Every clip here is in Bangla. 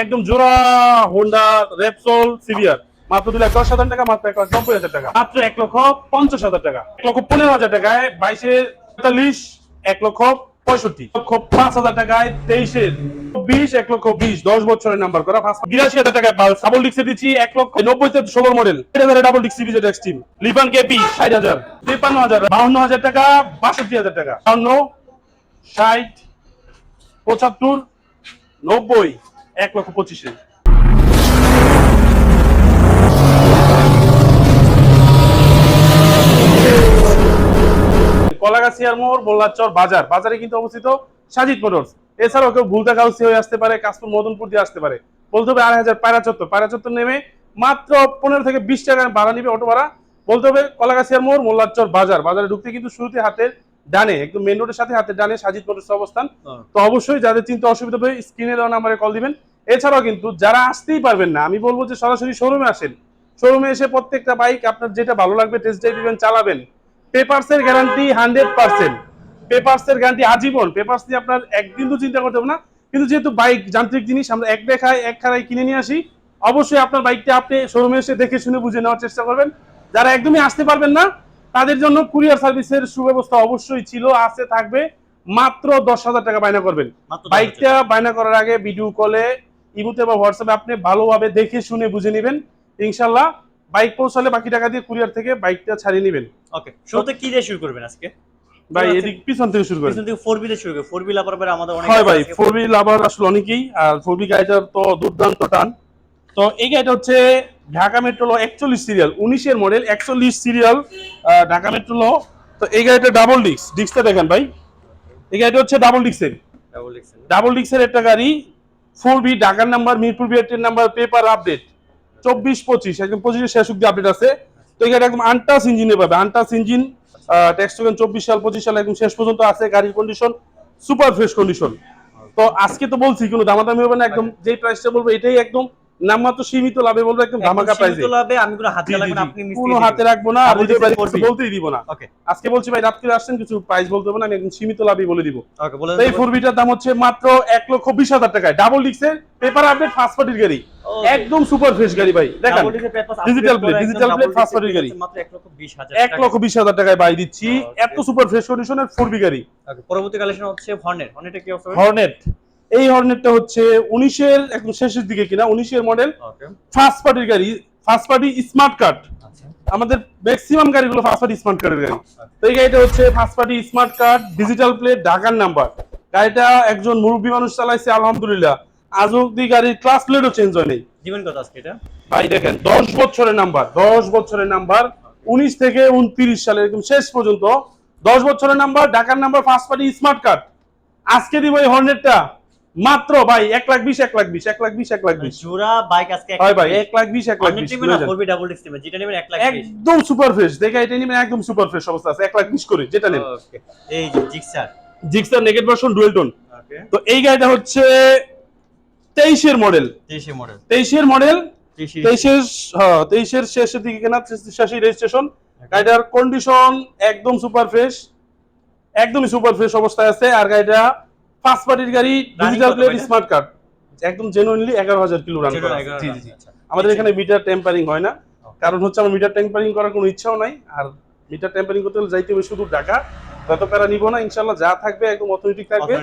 একদম জোড়া হোন্ডা রেপসোল সিভিয়ার মাত্র দুই লাখ দশ হাজার টাকা, মাত্র এক লাখ নব্বই হাজার টাকা। মাত্র এক লক্ষ পঞ্চাশ হাজার টাকা। এক লক্ষ পনেরো হাজার টাকায় বাইশে পঁয়তাল্লিশ এক লক্ষ পঁয়ষট্টি। লক্ষ পাঁচ হাজার টাকায় তেইশের বিশ এক লক্ষ বিশ। দশ বছরের নাম্বার করা বিরাশি হাজার টাকায় ডাবল ডিক্সে দিচ্ছি এক লক্ষ নব্বই তে ষোলো মডেল ডাবল ডিক্সি বিজেট এক্সট্রিম লিপান কেপি ষাট হাজার। তিপ্পান্ন হাজার। বাউন্ন হাজার টাকা, বাষট্টি হাজার টাকা। বাউন্ন ষাট, পঁচাত্তর, নব্বই। এক লক্ষ পঁচিশে। কলাগাছিয়ার মোড় মোল্লাচর বাজার। বাজারে কিন্তু অবস্থিত সাজিদ মোটরস। এছাড়াও কেউ ভুলতা গাউসি হয়ে আসতে পারে কাশপুর মদনপুর দিয়ে আসতে পারে। বলতে হবে আড়াই হাজার পায়রা চত্বর। পায়রা চত্বর নেমে মাত্র পনেরো থেকে বিশ টাকা ভাড়া নিবে অটো ভাড়া বলতে হবে কলাগাছিয়ার মোড় মোল্লাচর বাজার। বাজারে ঢুকতে কিন্তু শুরুতে হাতের ডানে একদম মেন রোডের সাথে হাতের ডানে সাজিদ মোটরস অবস্থান। তো অবশ্যই যাদের চিন্তা অসুবিধা হবে স্ক্রিনে দেওয়া নাম্বারে কল দিবেন। এছাড়াও কিন্তু যারা আসতেই পারবেন না আমি বলব যে সরাসরি শোরুমে আসেন। শোরুমে এসে প্রত্যেকটা বাইক আপনার যেটা ভালো লাগবে টেস্ট ড্রাইভ দিবেন চালাবেন। পেপারসের গ্যারান্টি হান্ড্রেড পার্সেন্ট পেপারসের গ্যারান্টি আজীবন। পেপারস নিয়ে আপনার একদিন তো চিন্তা করতে হবে না। কিন্তু যেহেতু বাইক যান্ত্রিক জিনিস আমরা এক দেখায় এক খারায় কিনে নিয়ে আসি অবশ্যই আপনার বাইকটা আপনি শোরুমে এসে দেখে শুনে বুঝে নেওয়ার চেষ্টা করবেন। যারা একদমই আসতে পারবেন না তাদের জন্য কুরিয়ার সার্ভিসের সুব্যবস্থা অবশ্যই ছিল আছে থাকবে। মাত্র দশ হাজার টাকা বায়না করবেন। বাইকটা বায়না করার আগে ভিডিও কলে ইমুতে বা হোয়াটসঅ্যাপে আপনি ভালোভাবে দেখে শুনে বুঝে নেবেন। ইনশাল্লাহ বাইক পৌঁছালে বাকি টাকা দিয়ে কুরিয়ার থেকে বাইকটা ছাড়িয়ে নেবেন। ওকে শুরুতে কি দিয়ে শুরু করবেন আজকে? ভাই। এদিক পিছন থেকে শুরু করেন। পিছন থেকে ফোর দিয়ে শুরু করবেন ফোর বিলার পরে আমাদের অনেক হয় ভাই ফোর বি লাভার আসলে অনেকেই আর ফোর বি গাড়িটার তো দুর্দান্ত টান। তো এই গাড়িটা হচ্ছে ঢাকা মেট্রো ল একচল্লিশ সিরিয়াল উনিশের মডেল একচল্লিশ সিরিয়াল ঢাকা মেট্রো ল তো এই গাড়িটা ডাবল ডিস্ক ডিস্কটা দেখেন ভাই। এই গাড়িটা হচ্ছে ডাবল ডিস্কের ডাবল ডিস্কের একটা গাড়ি ফোর বি ঢাকার নাম্বার মিরপুর বিআরটির নাম্বার পেপার আপডেট চব্বিশ পঁচিশ একদম পঁচিশের শেষ অব্দি আপডেট আছে। তো এই গাড়ি একদম আনটাস ইঞ্জিনে পাবে। আনটাস ইঞ্জিন ট্যাক্স টোকেন চব্বিশ সাল পঁচিশ সাল একদম শেষ পর্যন্ত আছে গাড়ির কন্ডিশন সুপার ফ্রেশ কন্ডিশন তো আজকে তো বলছি কোনো দামাদামি হবে না একদম যেই প্রাইসটা বলব এটাই একদম নামমাত্র সীমিত লাভে বলব একদম ধামাকা একদম প্রাইসে। সীমিত লাভে আমি কোনো হাতে লাগবে না আপনি কোনো হাতে রাখব না করবি। বলতেই দিব না। ওকে। আজকে বলছি ভাই রাত্রে আসছেন কিছু প্রাইস বলতে না আমি একদম সীমিত লাভই বলে দিব। ওকে বলে এই ফোর বিটার দাম হচ্ছে মাত্র এক লক্ষ বিশ হাজার টাকায়। ডাবল ডিক্সের পেপার আপডেট ফার্স্ট পার্টির গাড়ি। একদম সুপার ফ্রেশ গাড়ি ভাই দেখেন। Digital plate, digital plate, first party গাড়ি। মাত্র 1 লক্ষ 20 হাজার এক লক্ষ বিশ হাজার টাকায় বাই দিচ্ছি। এত সুপার ফ্রেশ কন্ডিশনের ফোর বি গাড়ি। পরবর্তী কালেকশন হচ্ছে হর্নেট হর্নেটে কি অফার হর্নেট এই হর্নেটটা হচ্ছে উনিশের একদম শেষের দিকে কিনা উনিশের মডেল ফার্স্ট পার্টির গাড়ি ফার্স্ট পার্টি স্মার্ট কার্ড আচ্ছা। আমাদের ম্যাক্সিমাম গাড়িগুলো ফার্স্ট পার্টি স্মার্ট কার্ডের গাড়ি। তো এই গাড়িটা হচ্ছে first party smart card digital plate ঢাকার নাম্বার গাড়িটা একজন মুরব্বী মানুষ চালাইছে আলহামদুলিল্লাহ। আজ অব্দি গাড়ির ক্লাস প্লেটও চেঞ্জ হয়নি কত আজকে এটা? ভাই দেখেন দশ বছরের নাম্বার দশ বছরের নাম্বার উনিশ থেকে উনত্রিশ সালে একদম শেষ পর্যন্ত। দশ বছরের নাম্বার ঢাকার number first party smart card আজকে দিব এই হর্নেটটা মাত্র ভাই এক লাখ বিশ এক লাখ বিশ এক লাখ বিশ এক লাখ বিশ। জোড়া বাইক আজকে হয় ভাই এক লাখ বিশ এক লাখ বিশ নেবেন ডাবল ডিস্ক নেবেন যেটা নেবেন 1 লাখ 20 একদম সুপার ফ্রেশ দেখে এটা নিবেন একদম সুপার ফ্রেশ অবস্থা আছে এক লাখ বিশ করে যেটা ওকে এই যে Gixxer Gixxer naked version dual tone তো এই গাড়িটা হচ্ছে তেইশের মডেল 23 মডেল তেইশের মডেল 23 তেইশের হ্যাঁ তেইশের শেষের দিকে কেনা শেষে রেজিস্ট্রেশন গাড়িটার কন্ডিশন একদম সুপার ফ্রেশ একদমই সুপার ফ্রেশ অবস্থায় আছে আর গাড়িটা ফার্স্ট পার্টির গাড়ি ডিজিটাল প্লেট স্মার্ট কার্ড একদম জেনুইনলি এগারো হাজার কিলো রান করা। জি জি জি। আমাদের এখানে মিটার টেম্পারিং হয় না। কারণ হচ্ছে আমার মিটার টেম্পারিং করার কোনো ইচ্ছাও নাই। আর মিটার টেম্পারিং করতে হলে যাইতে হবে শুধু ঢাকা। তত প্যারা নিব না ইনশাল্লাহ যা থাকবে একদম অথেন্টিক থাকবে।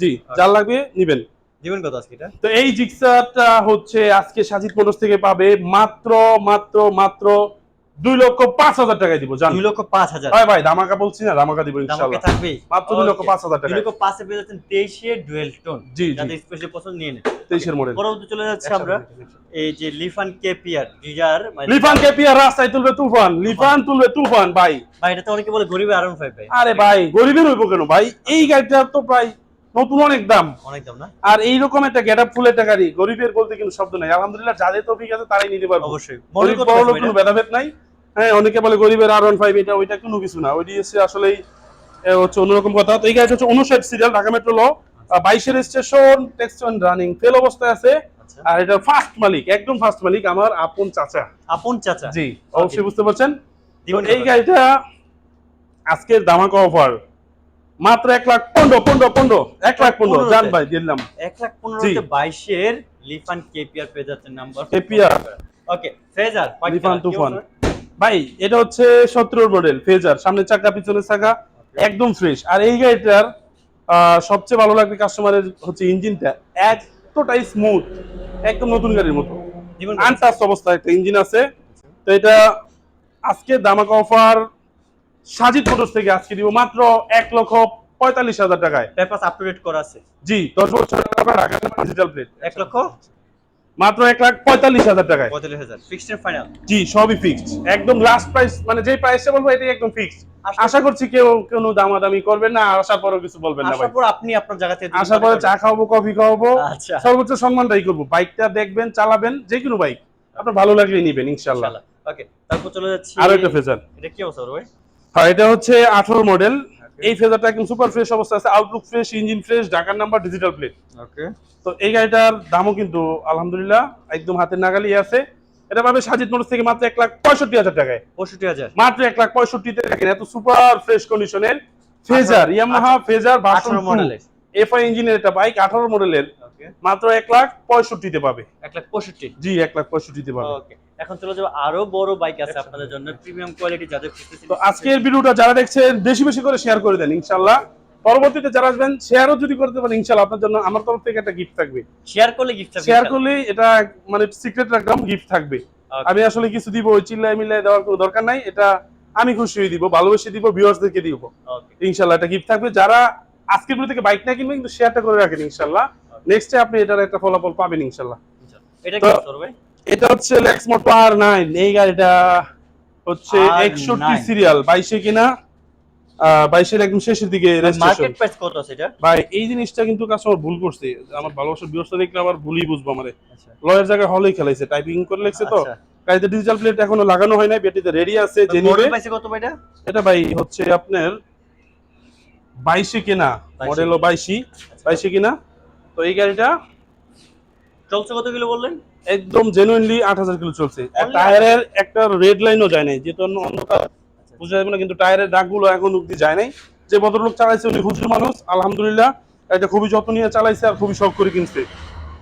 জি যা লাগবে নিবেন। দিবেন কত আজকে তো এই জিক্সারটা হচ্ছে আজকে সাজিদ মোটরস থেকে পাবে মাত্র মাত্র মাত্র দুই লক্ষ পাঁচ হাজার টাকায় দিব জান। 2 লক্ষ 5 হাজার। ভাই ভাই দামাকা বলছি না দামাকা দিব ইনশাআল্লাহ। থাকবে মাত্র দুই লক্ষ পাঁচ হাজার টাকা 2 লক্ষ 5 এ পেয়ে যাচ্ছেন 23 এর ডুয়েল টোন। জি। যাদের স্পেশাল পছন্দ নিয়ে নেন। তেইশের মডেল পরবর্তী চলে যাচ্ছে আমরা। এই যে লিফান কেপিআর ডিজার লিফান কেপিয়ার রাস্তায় তুলবে তুফান লিফান তুলবে তুফান ভাই। ভাই এটা তো অনেকে বলে গরিবের আরন ফাইভ ভাই। আরে ভাই গরিবের হইব কেন ভাই? এই গাড়িটার তো প্রায় নতুন অনেক দাম। অনেক দাম না? আর এইরকম একটা গেট আপ ফুল একটা গাড়ি গরিবের বলতে কিন্তু শব্দ নাই। আলহামদুলিল্লাহ যাদের তৌফিক আছে তারাই নিতে পারব। অবশ্যই। বড় লোক কোনো ভেদাভেদ নাই। হ্যাঁ অনেকে বলে গরিবের আর ওয়ান ফাইভ এটা ওইটা কোনো কিছু না। ওইটি হচ্ছে আসলেই হচ্ছে অন্যরকম কথা। তো এই গাড়িটা হচ্ছে উনষাট সিরিয়াল ঢাকা মেট্রো ল বাইশের স্টেশন টেক্সট রানিং ফেল অবস্থায় আছে। আচ্ছা। আর এটা ফার্স্ট মালিক একদম ফার্স্ট মালিক আমার আপন চাচা। আপন চাচা। জি অবশ্যই বুঝতে পারছেন? এই গাড়িটা আজকের দামাকা অফার মাত্র এক লাখ পনেরো পনেরো পনেরো এক লাখ পনেরো? জান ভাই দিলাম। 1 লাখ 15 জি। তে 22 এর লিফান কেপিআর যাচ্ছেন number. KPR okay Fazer Lifan তুফান। ভাই এটা হচ্ছে সতেরোর মডেল ফেজার সামনে চাকা পিছনে চাকা একদম ফ্রেশ আর এই গাড়িটার সবচেয়ে ভালো লাগবে কাস্টমারের হচ্ছে ইঞ্জিনটা এতটাই স্মুথ একদম নতুন গাড়ির মতো। একটা ইঞ্জিন আছে। তো এটা আজকে দামাকা অফার সাজিদ মোটরস থেকে আজকে দিব মাত্র এক লক্ষ পঁয়তাল্লিশ হাজার টাকায়। পেপারস আপ টু করা আছে। জি দশ বছর ডিজিটাল প্লেট এক লক্ষ? মাত্র এক লাখ পঁয়তাল্লিশ হাজার টাকায়। পঁয়তাল্লিশ হাজার। ফিক্সড ফাইনাল জি সবই ফিক্সড একদম লাস্ট প্রাইস মানে যেই প্রাইসটা বলব এটাই একদম ফিক্সড আশা- আশা করছি কেউ কোনো দামাদামি করবেন না আসার পরেও কিছু বলবেন না ভাই। আসার পর আপনি আপনার জায়গা থেকে আসার পরে চা খাওয়াবো কফি খাওয়াবো আচ্ছা। সর্বোচ্চ সম্মানটাই করব। বাইকটা দেখবেন চালাবেন যে কোনো বাইক। আপনার ভালো লাগলেই নিবেন ইনশাল্লাহ ওকে তারপর চলে যাচ্ছি আরও একটা ফেজার। এটা কি অবস্থা ভাই? হ্যাঁ এটা হচ্ছে আঠারো মডেল এই ফেজারটা একদম সুপার ফ্রেশ অবস্থা আছে আউটলুক ফ্রেশ ইঞ্জিন ফ্রেশ ঢাকার নাম্বার ডিজিটাল প্লেট ওকে তো এই গাড়িটার দামও কিন্তু আলহামদুলিল্লাহ একদম হাতের নাগালি আছে। এটা পাবে সাজিদ মোটর থেকে মাত্র এক লাখ পঁয়ষট্টি হাজার টাকায়। পঁয়ষট্টি হাজার। মাত্র এক লাখ পঁয়ষট্টিতে দেখেন এত সুপার ফ্রেশ কন্ডিশনের ফেজার ইয়ামাহা ফেজার ভার্সন মডেলের। এফআই ইঞ্জিনের একটা বাইক আঠারো মডেলের। ওকে মাত্র এক লাখ পঁয়ষট্টিতে পাবে। এক লাখ পঁয়ষট্টি। জি এক লাখ পঁয়ষট্টিতে পাবে। ওকে এখন চলে যাব আরও বড় বাইক আছে আপনাদের জন্য প্রিমিয়াম কোয়ালিটি যাদের তো আজকের ভিডিওটা যারা দেখছেন বেশি বেশি করে শেয়ার করে দেন পরবর্তীতে যারা আসবেন শেয়ারও যদি করতে পারেন আপনার জন্য আমার তরফ থেকে একটা গিফট থাকবে। শেয়ার করলে গিফট থাকবে শেয়ার করলে এটা মানে সিক্রেট রাখলাম গিফট থাকবে। আমি আসলে কিছু দিব ওই চিল্লায় মিল্লায় দেওয়ার কোনো দরকার নাই এটা আমি খুশি হয়ে দিব ভালোবেসে দিব ভিউয়ার্সদেরকে দিব। ইনশাল্লাহ এটা গিফট থাকবে। যারা আজকের ভিডিও থেকে বাইক না কিনবেন কিন্তু শেয়ারটা করে রাখেন ইনশাল্লাহ। নেক্সটে আপনি এটার একটা ফলাফল পাবেন ইনশাল্লাহ। এটা কি ভাই? এটা হচ্ছে লেক্স মোটর আর নাইন এই গাড়িটা হচ্ছে R9 একষট্টি সিরিয়াল বাইশে কিনা? বাইশের একদম শেষের দিকে মার্কেট প্রাইস কত আছে এটা? ভাই এই জিনিসটা কিন্তু কাস্টমার ভুল করছে। আমার ভালোবাসার বিয়সটা দেখলে আবার ভুলই বুঝব আমারে। আচ্ছা। লয়ের জায়গায় হলেই খেলাইছে টাইপিং করে লেখছে তো। আচ্ছা। গাড়িতে ডিজিটাল প্লেট এখনও লাগানো হয় নাই ব্যাটারিতে রেডি আছে যে নিবে। কত ভাই এটা? এটা ভাই হচ্ছে আপনার বাইশে কেনা 22 মডেল বাইশি বাইশে কিনা? তো এই গাড়িটা চলছে কত কিলো বললেন? একদম জেনুইনলি আট হাজার কিলো চলছে। টায়ারের একটা রেড লাইনও যায় নাই যেহেতু অন্য অন্ধকার বুঝা যাবে না কিন্তু টায়ারের দাগগুলো এখন অব্দি যায় নাই। যে ভদ্রলোক চালাইছে উনি হুজুর মানুষ আলহামদুলিল্লাহ। এটা খুবই যত্ন নিয়ে চালাইছে আর খুবই শখ করে কিনছে।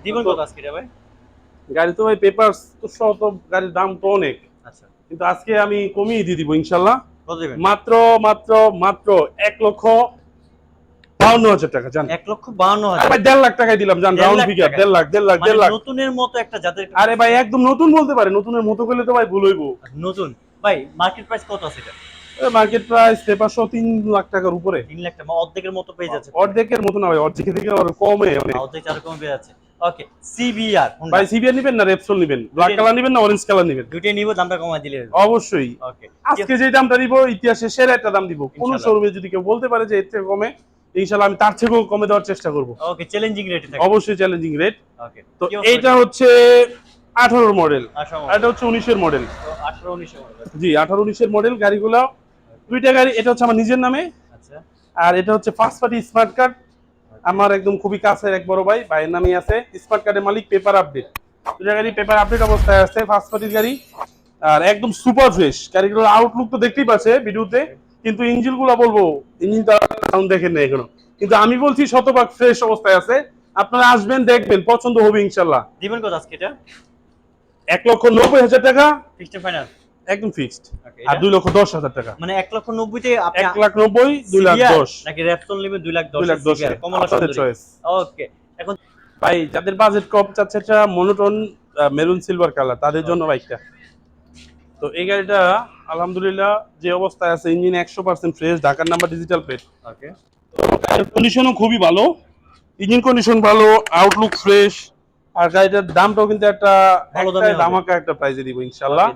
দিবেন কত আজকে ভাই? গাড়ি তো ভাই পেপার তো সহ তো গাড়ির দাম তো অনেক। আচ্ছা। কিন্তু আজকে আমি কমিয়ে দিয়ে দিব ইনশাল্লাহ। মাত্র মাত্র মাত্র এক লক্ষ বাউন্ন হাজার টাকা জান। এক লক্ষ বাউন্ন হাজার। দেড় লাখ টাকায় দিলাম জান রাউন্ড ফিগার দেড় লাখ দেড় লাখ দেড় লাখ। নতুনের মতো একটা যাদের আরে ভাই একদম নতুন বলতে পারে নতুনের মতো করলে তো ভাই ভুল হইব। নতুন। ভাই মার্কেট প্রাইস কত আছে এটা? মার্কেট প্রাইস পেপার তিন লাখ টাকার উপরে। তিন লাখ টাকা অর্ধেকের মতো পেয়ে যাচ্ছে। অর্ধেকের মতো না ভাই অর্ধেকের থেকে আবার কমে অর্ধেক চার কম পেয়ে যাচ্ছে। ওকে সিবিআর ভাই সিবিআর নিবেন না রেপসোল নিবেন? ব্ল্যাক কালার নিবেন না অরেঞ্জ কালার নিবেন? দুইটাই নিব দামটা কমাই দিলে অবশ্যই। ওকে আজকে যে দামটা দিব ইতিহাসে সেরা একটা দাম দিব। কোন। শোরুমে যদি কেউ বলতে পারে যে এর থেকে কমে ইনশাল্লাহ আমি তার থেকেও কমে দেওয়ার চেষ্টা করব। ওকে চ্যালেঞ্জিং রেটে অবশ্যই চ্যালেঞ্জিং রেট ওকে তো এইটা হচ্ছে আঠারোর মডেল এটা হচ্ছে উনিশের মডেল আঠারো উনিশশো জি আঠারো উনিশের মডেল গাড়িগুলো দুইটা গাড়ি এটা হচ্ছে আমার নিজের নামে। আচ্ছা। আর এটা হচ্ছে ফার্স্ট পার্টি স্মার্ট কার্ড আমার একদম খুবই কাছের এক বড় ভাই ভাইয়ের নামেই আছে। স্মার্ট কার্ডের মালিক পেপার আপডেট দুটা গাড়ি পেপার আপডেট অবস্থায় আছে ফার্স্ট পার্টির গাড়ি। আর একদম সুপার ফ্রেশ গাড়িগুলোর আউটলুক তো দেখতেই পাচ্ছে ভিডিওতে। কিন্তু ইঞ্জিনগুলো বলব ইঞ্জিন তো সাউন্ড দেখেন না এখনও। কিন্তু আমি বলছি শতভাগ ফ্রেশ অবস্থায় আছে। আপনারা আসবেন দেখবেন পছন্দ হবে ইনশাল্লাহ। দিবেন কত আজকে এটা? এক লক্ষ নব্বই হাজার টাকা। ফিক্সড ফাইনাল একদম ফিক্সড আর দুই লক্ষ দশ হাজার টাকা। মানে এক লক্ষ নব্বইতে এক লাখ নব্বই দুই লাখ দশ। নাকি র্যাপসন নেবেন দুই লাখ দশ দুই লাখ দশ কমলা চয়েস ওকে এখন ভাই যাদের বাজেট কম চাচ্ছে একটা মনোটন মেরুন সিলভার কালার তাদের জন্য বাইকটা তো এই গাড়িটা আলহামদুলিল্লাহ যে অবস্থায় আছে ইঞ্জিন একশো পার্সেন্ট ফ্রেশ ঢাকার নাম্বার ডিজিটাল প্লেট ওকে কন্ডিশনও খুবই ভালো। ইঞ্জিন কন্ডিশন ভালো আউটলুক ফ্রেশ আর গাড়িটার দামটাও কিন্তু একটা ভালো দামে একটাই একটা প্রাইজে দিব ইনশাল্লাহ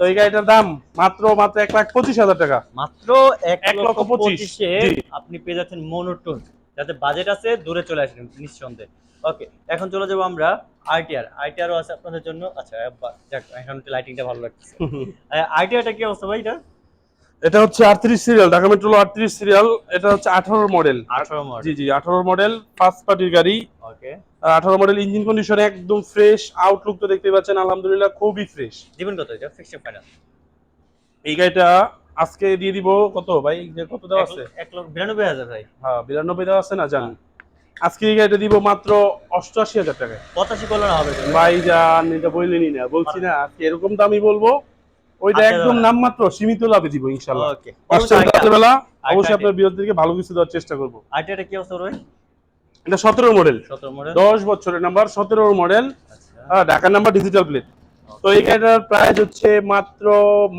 তো এই গাড়িটার দাম মাত্র মাত্র এক লাখ পঁচিশ হাজার টাকা। মাত্র এক লক্ষ। পঁচিশে। আপনি পেয়ে যাচ্ছেন মোনোটোন যাতে বাজেট আছে দূরে চলে আসেন নিঃসন্দেহে। ওকে এখন চলে যাব আমরা আইটিআর আইটিআরও আছে আপনাদের জন্য। আচ্ছা যাক এখন লাইটিংটা ভালো লাগছে। আইটিআরটা কি অবস্থা ভাই এটা? এটা হচ্ছে আটত্রিশ সিরিয়াল ঢাকা মেট্রো আটত্রিশ সিরিয়াল এটা হচ্ছে আঠারো মডেল আঠারো মডেল জি জি আঠারো মডেল ফার্স্ট পার্টির গাড়ি। ওকে আঠারো মডেল ইঞ্জিন কন্ডিশন একদম ফ্রেশ আউটলুক তো দেখতে পাচ্ছেন আলহামদুলিল্লাহ খুবই ফ্রেশ দিবেন কত এটা ফিক্সড ফাইনাল এই গাড়িটা আজকে দিয়ে দিব কত ভাই? কত দেওয়া আছে? এক লক্ষ বিরানব্বই হাজার ভাই। হ্যাঁ বিরানব্বই দেওয়া আছে না জান? আজকে গাড়িটা দিব মাত্র অষ্টআশি হাজার টাকায়। পঁচাশি করলে না হবে ভাই যান এটা বললেনি না বলছি না আজকে এরকম দামই বলব ওইটা আচ্ছা, একদম দাদা। নামমাত্র সীমিত লাভে দিব ইনশাল্লাহ রাত্রেবেলা অবশ্যই আপনার বিরোধীদেরকে ভালো কিছু দেওয়ার চেষ্টা করব। আইটিআইটা কি অবস্থা রয়ে এটা সতেরো মডেল। সতেরো মডেল। দশ বছরের নাম্বার সতেরো মডেল। আচ্ছা। ঢাকার নাম্বার ডিজিটাল প্লেট তো এই গাড়িটার প্রাইস হচ্ছে মাত্র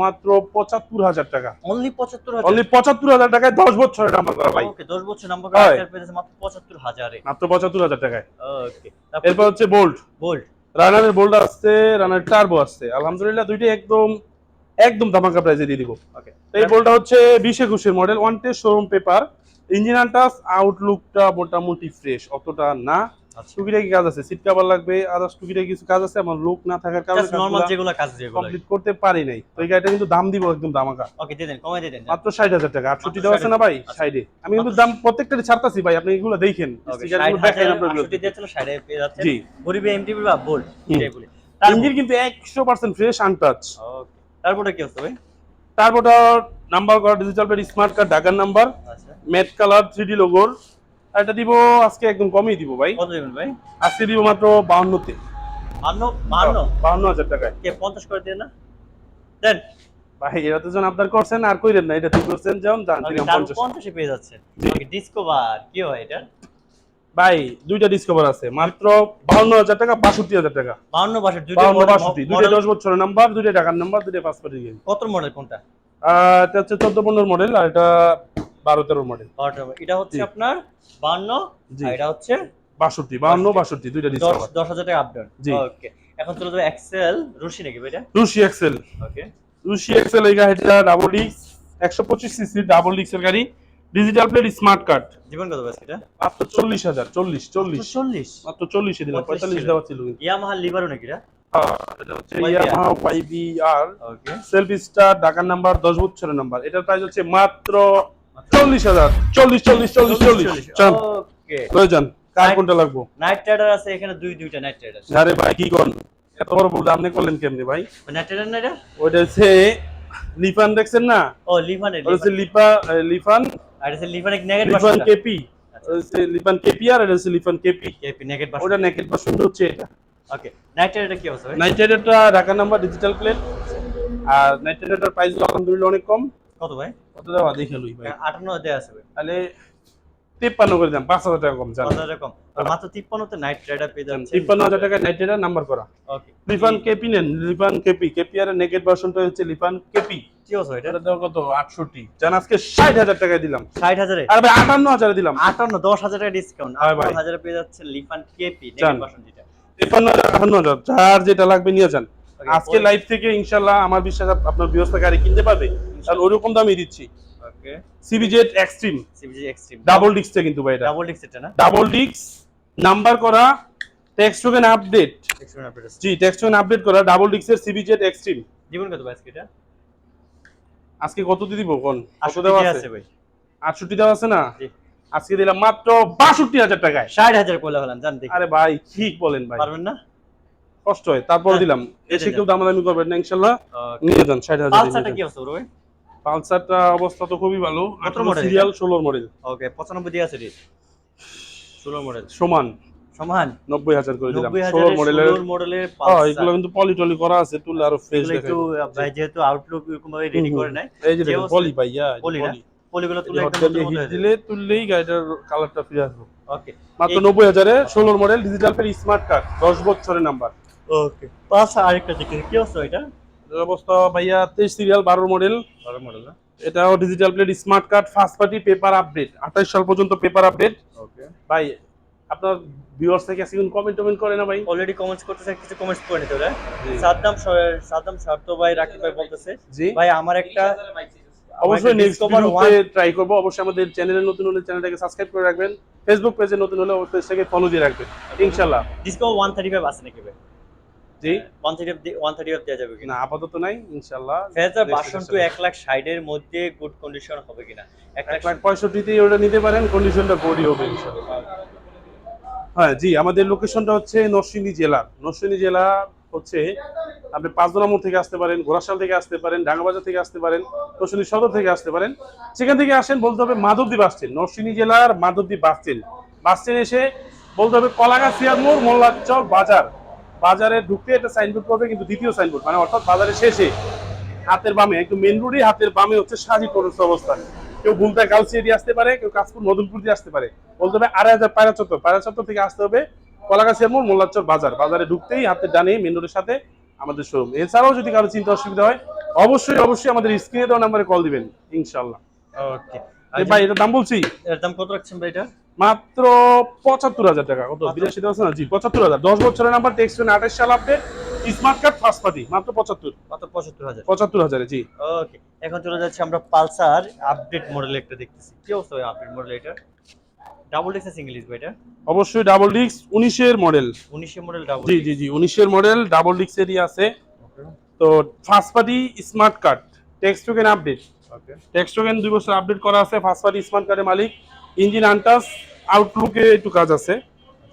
মাত্র পঁচাত্তর হাজার টাকা। অনলি পঁচাত্তর অনলি পঁচাত্তর হাজার টাকায় দশ বছরের নাম্বার করা ভাই। ওকে দশ বছর নাম্বার পেয়েছে মাত্র পঁচাত্তর হাজারে। মাত্র পঁচাত্তর হাজার টাকায়। ওকে এরপর হচ্ছে বোল্ট বোল্ট রানারের বোল্ট আসছে রানার টার্বো আসছে। আলহামদুলিল্লাহ দুইটাই একদম একদম ধামাকা প্রাইজে দিয়ে দিব। ওকে এই বোল্টটা হচ্ছে বিশ একুশের model one test showroom paper engine আউটলুকটা মোটামুটি ফ্রেশ অতটা না। টুকিটাকি কাজ আছে সিট কাভার লাগবে আদার্স টুকিটাকি কিছু কাজ আছে আমার লুক না থাকার কারণে নরমাল যেগুলো কাজ যেগুলো কমপ্লিট করতে পারি নাই। তো এই গাড়িটা কিন্তু দাম দিব একদম দামাকা ওকে দিয়ে দেন কমাই দিয়ে দেন। মাত্র ষাট হাজার টাকা। আটষট্টি মাত্র দেওয়া আছে না ভাই? 60,000 সাইডে আমি কিন্তু দাম প্রত্যেকটারই ছাড়তাছি ভাই আপনি এগুলো দেখেন। স্টিকারগুলো দেখেন আপনার আটষট্টি দিয়েছিল ষাটে পেয়ে যাচ্ছে জি। গরিবে এমটিভি বা বোল্ট। যেগুলি ইঞ্জিন কিন্তু একশো পার্সেন্ট ফ্রেশ আনটাচ ওকে তারপরে কি হচ্ছে ভাই? তারপরটা নাম্বার করা ডিজিটাল প্লেট স্মার্ট কার্ড ঢাকার নাম্বার আচ্ছা। ম্যাট কালার থ্রি ডি এটা দিব আজকে একদম কমই দিব ভাই। কত দেবেন ভাই? আজকে দিব মাত্র বাউন্নতে বান্ন বান্ন বাউন্ন হাজার টাকায়। কে পঞ্চাশ করে দিয়ে না? দেন। ভাই এটা তো যখন আপনার করছেন আর কইরেন না এটা করছেন জান ওকে, দিলাম তার পঞ্চাশ। পঞ্চাশে পেয়ে যাচ্ছে। ডিসকভার কি হয় এটা? ভাই দুইটা ডিসকভার আছে মাত্র বাউন্ন হাজার টাকা বাষট্টি হাজার টাকা। বাউন্ন বছর দুইটা বাউন্ন model- বাষট্টি দুইটা model- দশ বছরের নাম্বার দুইটা টাকার নাম্বার দুইটা পাসপোর্টের গেম কত মডেল কোনটা? এটা হচ্ছে চোদ্দ পনেরো মডেল আর এটা বারো তেরো মডেল। এটা হচ্ছে আপনার বান্ন। এটা হচ্ছে বাষট্টি বাউন্ন বাষট্টি। দুইটা দশ ডিসকভার দশ হাজার টাকা আপডাউন জি। ওকে এখন চলে যাবে এক্সেল রুশি নাকি এটা রুশি এক্সেল ওকে রুশি এক্সেল এই গাড়িটা ডাবল ডিক্স একশো পঁচিশ সিসি ডাবল ডিক্সের গাড়ি। ডিজিটাল প্লেট স্মার্ট কার্ড জীবন কত এটা? মাত্র চল্লিশ হাজার চল্লিশ চল্লিশ। চল্লিশ? মাত্র চল্লিশে দিলাম পঁয়তাল্লিশ। দেওয়া ছিল। ইয়ামাহা লিভারও নাকি এটা? সেলফ স্টার ঢাকার নাম্বার দশ বছরের নাম্বার এটার প্রাইস হচ্ছে মাত্র চল্লিশ হাজার। চল্লিশ চল্লিশ চল্লিশ চল্লিশ চান লয়ে যান কার কোনটা লাগবো? নাইট রাইডার আছে এখানে দুই দুইটা নাইট রাইডার আরে ভাই কি করেন এত বড় বলতে আপনি করলেন কেমনি ভাই? নাইট রাইডার না এটা? ওইটা হচ্ছে লিফান দেখছেন না? ও লিভানের ওটা হচ্ছে লিপা লিফান। আর এটা লিফান কেপি। হচ্ছে লিফান কেপি আর এটা হচ্ছে Lifan KP. KP naked version ওটা হচ্ছে এটা। ওকে নাইট কি নাইট রাইডারটা ঢাকা নাম্বার ডিজিটাল প্লেট আর নাইট রাইডারটার প্রাইস আলহামদুলিল্লাহ অনেক কম। কত ভাই? কত দেওয়া দেখে লই ভাই। আটান্ন দেওয়া আছে ভাই। তাহলে তিপ্পান্ন করে দাম পাঁচ হাজার টাকা কম জান কত এরকম আর মাত্র তিপ্পান্নতে নাইট রাইডার পেয়ে যাচ্ছে তিপ্পান্ন টাকা নাইট রাইডার নাম্বার করা। ওকে লিফান কেপি নেন লিফান কেপি। কেপি আর নেকেট ভার্সনটা হচ্ছে লিফান কেপি। কি অবস্থা এটা? এটা কত? আটষট্টি। জান আজকে ষাট হাজার দিলাম। আর ভাই টাকা ডিসকাউন্ট পেয়ে যাচ্ছে লিফান কেপি যান। নেগেট ভার্সন যেটা যার যেটা লাগবে নিয়ে যান। আজকে লাইভ থেকে ইনশাল্লাহ আমার বিশ্বাস আপনার গাড়ি কিনতে পারবে? কারণ ওরকম দামই দিচ্ছি। Okay. CBZ extreme CBZ extreme double ডিস্কটা কিন্তু ভাই এটা। ডাবল ডিক্স এটা না? ডাবল ডিস্ক নাম্বার করা টেক্সট টোকেন আপডেট জি টেক্সট টোকেন আপডেট করা ডাবল ডিস্কের সিবিজেড এক্সট্রিম জীবন কত ভাই আজকে এটা? আজকে কত দিয়ে দিব কোন? কত দেওয়া আছে। আছে ভাই। আটষট্টি দেওয়া আছে না? জি। আজকে দিলাম মাত্র বাষট্টি হাজার টাকায়। ষাট হাজার করলে হলাম জান দেখি। আরে ভাই ঠিক বলেন ভাই। পারবেন না? কষ্ট হয়। তারপর হ্যাঁ, দিলাম। এসে। কেউ দামাদামি করবেন না ইনশাল্লাহ। নিয়ে যান ষাট হাজার কি ভাই? পালসারটা অবস্থা তো খুবই ভালো। আঠারো সিরিয়াল ষোলোর মডেল ওকে পঁচানব্বই দিয়ে আছে ষোলো মডেল সমান। সমান? নব্বই হাজার করে দিলাম। ষোলো মডেলের ষোলোর মডেলের হ্যাঁ এগুলো কিন্তু পলি টলি করা আছে তুললে আরও ফ্রেশ দেখে ভাই যেহেতু আউটলুক এরকম ভাবে রেডি করে নেয় এই যে যে দেখুন অবস্থা- পলি পলিগুলো তুলে একদম দিলে তুললেই গাড়িটার কালারটা ফিরে আসবে। ওকে। মাত্র নব্বই হাজারে ষোলোর মডেল ডিজিটাল স্মার্ট কার্ড দশ বছরের নাম্বার ওকে। আরেকটা দেখি কি অবস্থা এটা? এর অবস্থা ভাইয়া তেইশ সিরিয়াল বারো মডেল এটাও digital plate smart card first party paper update আঠাশ সাল পর্যন্ত পেপার আপডেট ওকে ভাই আপনার ভিউয়ার্স থেকে আসলে কমেন্ট টমেন্ট করে না ভাই? অলরেডি কমেন্টস করতেছে কিছু কমেন্টস করে নিতে ওরা সাদ্দাম ভাই রাকিব ভাই বলতেছে জি। ভাই আমার একটা অবশ্যই নেক্সট ভিডিওতে ট্রাই করব। অবশ্যই আমাদের চ্যানেলে নতুন হলে চ্যানেলটাকে সাবস্ক্রাইব করে রাখবেন। ফেসবুক পেজে নতুন হলে অবশ্যই পেজটাকে ফলো দিয়ে রাখবেন। ইনশাআল্লাহ। ডিসকো ওয়ান থার্টি ফাইভ আছে নাকি ভাই? জি। One thirty one thirty five দেওয়া যাবে কিনা না আপাতত নাই ইনশাআল্লাহ। ফেজার টু লাখ মধ্যে গুড কন্ডিশন হবে কিনা? লাখ ওটা নিতে পারেন কন্ডিশনটা বডি হবে ইনশাআল্লাহ। হ্যাঁ জি আমাদের লোকেশনটা হচ্ছে নরসিংদী জেলা। নরসিংদী জেলা হচ্ছে আপনি পাঁচদোনা মোড় থেকে আসতে পারেন ঘোড়াশাল থেকে আসতে পারেন ডাঙ্গাবাজার থেকে আসতে পারেন নরসিংদী সদর থেকে আসতে পারেন। সেখান থেকে আসেন বলতে হবে মাধবদ্বীপ আসছেন নরসিংদী জেলার মাধবদ্বীপ আসছেন বাস স্ট্যান্ড এসে বলতে হবে কলাগাছ সিয়াদমোর মোল্লার চক বাজার। বাজারে ঢুকতে একটা সাইনবোর্ড করবে কিন্তু দ্বিতীয় সাইনবোর্ড মানে অর্থাৎ বাজারের শেষে হাতের বামে একটু মেন রোডে হাতের বামে হচ্ছে সাজি পরশ অবস্থান। কেউ বুলতা গাউসিয়া দিয়ে আসতে পারে, কেউ কাশপুর মদনপুর দিয়ে আসতে পারে। বলতে হবে আড়াই হাজার পায়রা চত্বর পায়রা চত্বর থেকে আসতে হবে কলাগাছিয়ার মোড়, মোল্লাচর বাজার। বাজারে ঢুকতেই হাতের ডানে মেন রোডের সাথে আমাদের শোরুম এছাড়াও যদি কারও চিন্তা অসুবিধা হয়, অবশ্যই অবশ্যই আমাদের স্ক্রিনে দেওয়া নাম্বারে কল দিবেন ইনশাল্লাহ ওকে ভাই এটার দাম বলছি। এর দাম কত রাখছেন ভাই এটা? মাত্র পঁচাত্তর হাজার টাকা। কত? বিরাশি আছে না? জি পঁচাত্তর হাজার। দশ বছরের নাম্বার টেক্সট আঠাশ সাল update smart card first party মাত্র পঁচাত্তর। মাত্র পঁচাত্তর হাজার। পঁচাত্তর হাজারে জি। ওকে এখন চলে যাচ্ছে আমরা পালসার আপডেট মডেল একটা দেখতেছি। কি অবস্থা আপডেট মডেল এটা? ডাবল ডিক্স সিঙ্গেল ডিস্ক এটা? অবশ্যই ডাবল ডিস্ক উনিশের মডেল উনিশে মডেল ডাবল জি জি জি উনিশের মডেল ডাবল ডিস্কেরই আছে। তো first party smart card tax token update okay tax token দুই বছর আপডেট করা আছে ফার্স্ট পার্টি স্মার্ট কার্ডের মালিক ইঞ্জিন আনটাস আউটলুকে একটু কাজ আছে।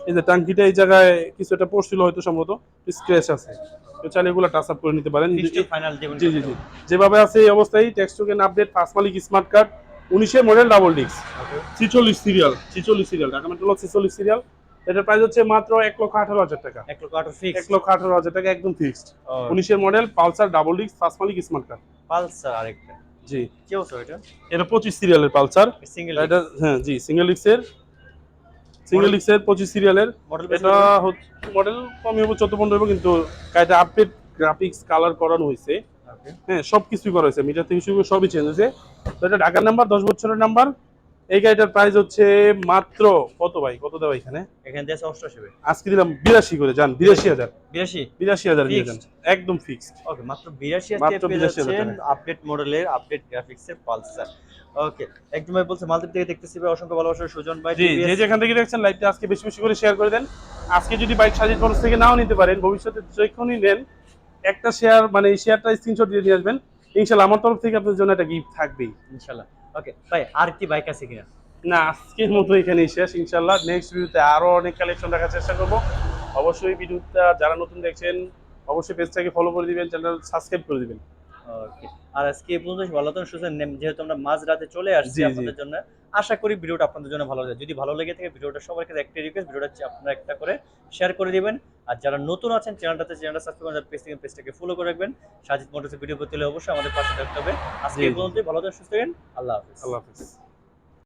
এই যে টাঙ্কিটা এই জায়গায় কিছু একটা পড়ছিল হয়তো সম্ভবত স্ক্র্যাচ আছে। তো চাইলে এগুলো টাচ আপ করে নিতে পারেন। জি জি জি। যেভাবে আছে এই অবস্থায় টেক্সট টোকেন আপডেট ফার্স্ট মালিক স্মার্ট কার্ড উনিশের মডেল ডাবল ডিস্ক ছিচল্লিশ সিরিয়াল ছিচল্লিশ সিরিয়াল ঢাকা মেট্রোল ছিচল্লিশ সিরিয়াল এটার প্রাইস হচ্ছে মাত্র এক লক্ষ আঠারো হাজার টাকা। এক লক্ষ আঠারো এক লক্ষ আঠারো হাজার টাকা একদম ফিক্সড উনিশের model Pulsar double disc first মালিক স্মার্ট কার্ড পালসার আরেকটা। জি। কি অবস্থা এটা এটা পঁচিশ সিরিয়ালের পালসার। সিঙ্গেল এটা হ্যাঁ জি সিঙ্গেল ডিস্কের সিঙ্গেল ডিস্কের পঁচিশ সিরিয়ালের। মডেল এটা হচ্ছে? মডেল কমই হবে চোদ্দ পনেরো হবে কিন্তু এটা আপডেট গ্রাফিক্স কালার করানো হয়েছে। হ্যাঁ সবকিছু করা হয়েছে। মিটার থেকে শুরু করে সবই চেঞ্জ হয়েছে। তো এটা ঢাকার নাম্বার দশ বছরের নাম্বার এই গাড়িটার প্রাইস হচ্ছে মাত্র কত ভাই? কত দেওয়া এখানে? এখানে দেশে অষ্টআশি ভাই। আজকে দিলাম বিরাশি করে যান বিরাশি হাজার। বিরাশি? বিরাশি হাজার যান একদম ফিক্সড ওকে মাত্র বিরাশি মাত্র আজকে পেয়ে 82 হাজার যাচ্ছেন টাকা। আপডেট মডেলের আপডেট গ্রাফিক্সের পালসার ওকে একদম ভাই বলছে মালদ্বীপ থেকে দেখতেছি ভাই অসংখ্য ভালোবাসার সুজন ভাই যে যেখান থেকে দেখছেন লাইভটা আজকে বেশি বেশি করে শেয়ার করে দেন। আজকে যদি বাইক সাজিদ থেকে নাও নিতে পারেন ভবিষ্যতে যখনই নেন একটা শেয়ার মানে এই শেয়ারটা স্ক্রিনশট দিয়ে নিয়ে আসবেন। ইনশাল্লাহ আমার তরফ থেকে আপনার জন্য একটা গিফট থাকবেই। ইনশাআল্লাহ ওকে ভাই, আর কি বাইক আছে কিনা? না, আজকের মতো এখানেই শেষ ইনশাল্লাহ নেক্সট ভিডিওতে আরও অনেক কালেকশন রাখার চেষ্টা করব। অবশ্যই ভিডিওটা যারা নতুন দেখছেন, অবশ্যই পেজটাকে ফলো করে দিবেন চ্যানেল সাবস্ক্রাইব করে দিবেন। ওকে আর আজকে এই পর্যন্ত ভালো থাকুন সুস্থ। যেহেতু আমরা মাঝ রাতে চলে আসছি। আপনাদের জন্য আশা করি ভিডিওটা আপনাদের জন্য ভালো লাগে যদি ভালো লেগে থাকে ভিডিওটা সবার কাছে একটা রিকোয়েস্ট ভিডিওটা হচ্ছে আপনারা একটা করে শেয়ার করে দিবেন। আর যারা নতুন আছেন চ্যানেলটাতে চ্যানেলটা সাবস্ক্রাইব করেন পেজ থেকে পেজটাকে ফলো করে রাখবেন। সাজিদ মোটরসের ভিডিও পেতে হলে অবশ্যই আমাদের পাশে থাকতে হবে। আজকে জি, এই পর্যন্তই ভালো থাকুন সুস্থ থাকেন। আল্লাহ হাফিজ। আল্লাহ হাফিজ।